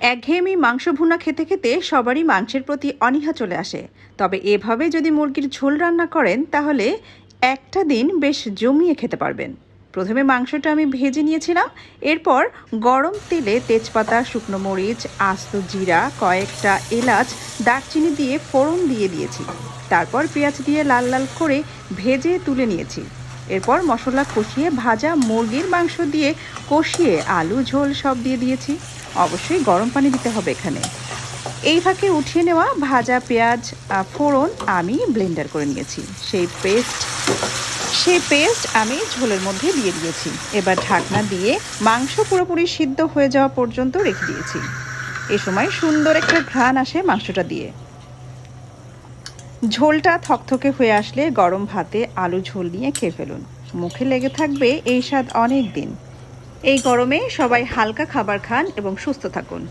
একঘেয়েমি মাংস ভুনা খেতে খেতে সবারই মাংসের প্রতি অনীহা চলে আসে। তবে এভাবে যদি মুরগির ঝোল রান্না করেন, তাহলে একটা দিন বেশ জমিয়ে খেতে পারবেন। প্রথমে মাংসটা আমি ভেজে নিয়েছিলাম। এরপর গরম তেলে তেজপাতা, শুকনো মরিচ, আস্ত জিরা, কয়েকটা এলাচ, দারচিনি দিয়ে ফোড়ন দিয়ে দিয়েছি। তারপর পেঁয়াজ দিয়ে লাল লাল করে ভেজে তুলে নিয়েছি। এরপর মশলা কষিয়ে ভাজা মুরগির মাংস দিয়ে কষিয়ে আলু, ঝোল সব দিয়ে দিয়েছি। অবশ্যই গরম পানি দিতে হবে এখানে। এই ফাঁকে উঠিয়ে নেওয়া ভাজা পেঁয়াজ ফোড়ন আমি ব্লেন্ডার করে নিয়েছি। সেই পেস্ট সেই পেস্ট আমি ঝোলের মধ্যে দিয়ে দিয়েছি। এবার ঢাকনা দিয়ে মাংস পুরোপুরি সিদ্ধ হয়ে যাওয়া পর্যন্ত রেখে দিয়েছি। এ সময় সুন্দর একটা ঘ্রাণ আসে মাংসটা দিয়ে। ঝোলটা থকথকে হয়ে আসলে গরম ভাতে আলু ঝোল নিয়ে খেয়ে ফেলুন। মুখে লেগে থাকবে এই স্বাদ অনেক দিন। এই গরমে সবাই হালকা খাবার খান এবং সুস্থ থাকুন।